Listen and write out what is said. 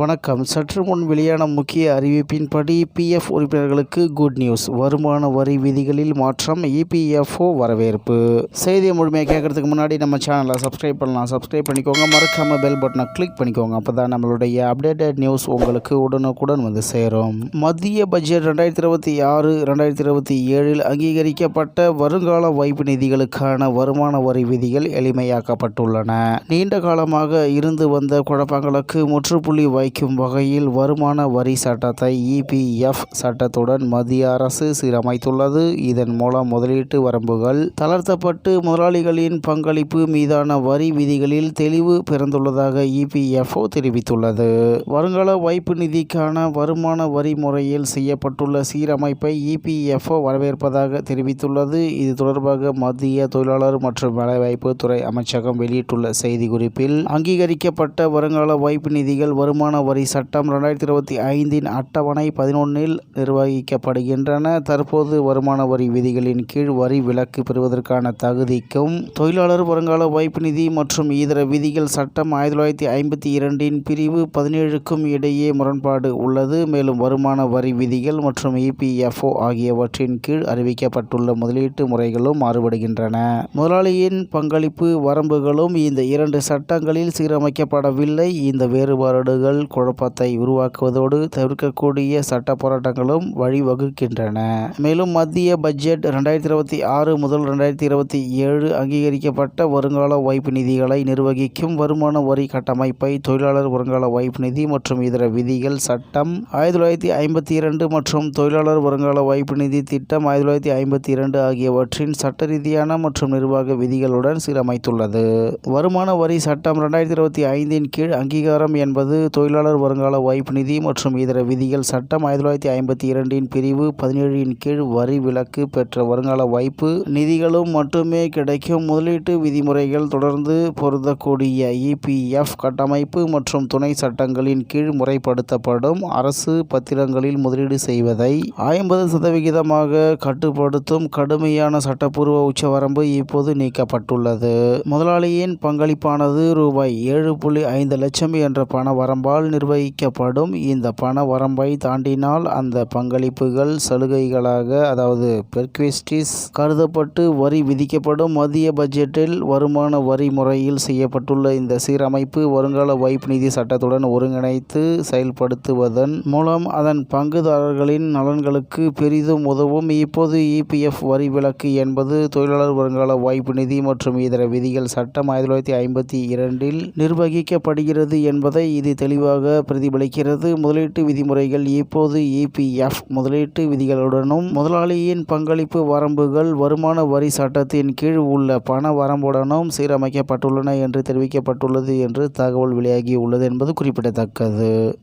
வணக்கம். சற்று முன் வெளியான முக்கிய அறிவிப்பின்படி பிஎஃப் உறுப்பினர்களுக்கு குட் நியூஸ் வருமான வரி விதிகளில் மாற்றம் இபிஎஃப்ஓ வரவேற்பு. செய்தியை முழுமையாக கேட்கறதுக்கு முன்னாடி நம்ம சேனலை சப்ஸ்கிரைப் பண்ணலாம். சப்ஸ்கிரைப் பண்ணிக்கோங்க. மறக்காம பெல் பட்டனை கிளிக் பண்ணிக்கோங்க. அப்போ தான் நம்மளுடைய அப்டேட்டட் நியூஸ் உங்களுக்கு உடனுக்குடன் வந்து சேரும். மத்திய பட்ஜெட் ரெண்டாயிரத்தி இருபத்தி ஆறு ரெண்டாயிரத்தி இருபத்தி ஏழில் அங்கீகரிக்கப்பட்ட வருங்கால வைப்பு நிதிகளுக்கான வருமான வரி விதிகள் எளிமையாக்கப்பட்டுள்ளன. நீண்ட காலமாக இருந்து வந்த குழப்பங்களுக்கு முற்றுப்புள்ளி அளிக்கும் வகையில் வருமான வரி சட்டத்தை இபிஎஃப் சட்டத்துடன் மத்திய அரசு சீரமைத்துள்ளது. இதன் மூலம் முதலீட்டு வரம்புகள் தளர்த்தப்பட்டு முதலாளிகளின் பங்களிப்பு மீதான வரி விதிகளில் தெளிவு பிறந்துள்ளதாக இபிஎஃப்ஓ தெரிவித்துள்ளது. வருங்கால வைப்பு நிதிக்கான வருமான வரி முறையில் செய்யப்பட்டுள்ள சீரமைப்பை இபிஎஃப்ஓ வரவேற்பதாக தெரிவித்துள்ளது. இது தொடர்பாக மத்திய தொழிலாளர் மற்றும் வேலைவாய்ப்பு துறை அமைச்சகம் வெளியிட்டுள்ள செய்திக்குறிப்பில் அங்கீகரிக்கப்பட்ட வருங்கால வைப்பு நிதிகள் வருமான வரி சட்டம் ரெண்டாயிரத்தி இருபத்தி ஐந்தின் அட்டவணை பதினொன்றில் நிர்வகிக்கப்படுகின்றன. தற்போது வருமான வரி விதிகளின் கீழ் வரி விலக்கு பெறுவதற்கான தகுதிக்கும் தொழிலாளர் வருங்கால வைப்பு நிதி மற்றும் இதர விதிகள் சட்டம் ஆயிரத்தி தொள்ளாயிரத்தி ஐம்பத்தி இரண்டின் பிரிவு பதினேழுக்கும் இடையே முரண்பாடு உள்ளது. மேலும் வருமான வரி விதிகள் மற்றும் இபிஎஃப்ஓ ஆகியவற்றின் கீழ் அறிவிக்கப்பட்டுள்ள முதலீட்டு முறைகளும் மாறுபடுகின்றன. முதலாளியின் பங்களிப்பு வரம்புகளும் இந்த இரண்டு சட்டங்களில் சீரமைக்கப்படவில்லை. இந்த வேறுபாடுகள் குழப்பத்தை உருவாக்குவதோடு தவிர்க்கக்கூடிய சட்ட போராட்டங்களும் வழிவகுக்கின்றன. மேலும் மத்திய பட்ஜெட் ரெண்டாயிரத்தி இருபத்தி ஆறு முதல் ரெண்டாயிரத்தி இருபத்தி ஏழு அங்கீகரிக்கப்பட்ட வருங்கால வைப்பு நிதிகளை நிர்வகிக்கும் வருமான வரி கட்டமைப்பை தொழிலாளர் வருங்கால வைப்பு நிதி மற்றும் இதர விதிகள் சட்டம் ஆயிரத்தி தொள்ளாயிரத்தி ஐம்பத்தி இரண்டு மற்றும் தொழிலாளர் வருங்கால வைப்பு நிதி திட்டம் ஆயிரத்தி தொள்ளாயிரத்தி ஐம்பத்தி இரண்டு ஆகியவற்றின் சட்ட ரீதியான மற்றும் நிர்வாக விதிகளுடன் சீரமைத்துள்ளது. வருமான வரி சட்டம் ரெண்டாயிரத்தி இருபத்தி ஐந்தின் கீழ் அங்கீகாரம் என்பது தொழிலாளர் வருங்கால வாய்ப்பு நிதி மற்றும் இதர விதிகள் சட்டம் ஆயிரத்தி தொள்ளாயிரத்தி ஐம்பத்தி இரண்டின் பிரிவு பதினேழின் கீழ் வரி விலக்கு பெற்ற வருங்கால வாய்ப்பு நிதிகளும் மட்டுமே கிடைக்கும். முதலீட்டு விதிமுறைகள் தொடர்ந்து பொருந்தக்கூடிய இபிஎஃப் கட்டமைப்பு மற்றும் துணை சட்டங்களின் கீழ் முறைப்படுத்தப்படும். அரசு பத்திரங்களில் முதலீடு செய்வதை ஐம்பது சதவிகிதமாக கட்டுப்படுத்தும் கடுமையான சட்டப்பூர்வ உச்சவரம்பு இப்போது நீக்கப்பட்டுள்ளது. முதலாளியின் பங்களிப்பானது ரூபாய் ஏழு புள்ளி ஐந்து லட்சம் என்ற பண வரம்பால் நிர்வகிக்கப்படும் இந்த பண வரம்பை தாண்டினால் அந்த பங்களிப்புகள் சலுகைகளாக அதாவது பெர்க்விஸ்டிஸ் கருதப்பட்டு வரி விதிக்கப்படும் மத்திய பட்ஜெட்டில் வருமான வரி முறையில் செய்யப்பட்டுள்ள இந்த சீரமைப்பு வருங்கால வைப்பு நிதி சட்டத்துடன் ஒருங்கிணைத்து செயல்படுத்துவதன் மூலம் அதன் பங்குதாரர்களின் நலன்களுக்கு பெரிதும் உதவும். இப்போது இபிஎஃப் வரி விலக்கு என்பது தொழிலாளர் வருங்கால வைப்பு நிதி மற்றும் இதர விதிகள் சட்டம் ஆயிரத்தி தொள்ளாயிரத்தி ஐம்பத்தி இரண்டில் நிர்வகிக்கப்படுகிறது என்பதை இது தெளிவாக பிரதிபலிக்கிறது. முதலீட்டு விதிமுறைகள் இப்போது இபிஎஃப் முதலீட்டு விதிகளுடனும் முதலாளியின் பங்களிப்பு வரம்புகள் வருமான வரி சட்டத்தின் கீழ் உள்ள பண வரம்புடனும் சீரமைக்கப்பட்டுள்ளன என்று தெரிவிக்கப்பட்டுள்ளது என்று தகவல் வெளியாகி உள்ளது என்பது குறிப்பிடத்தக்கது.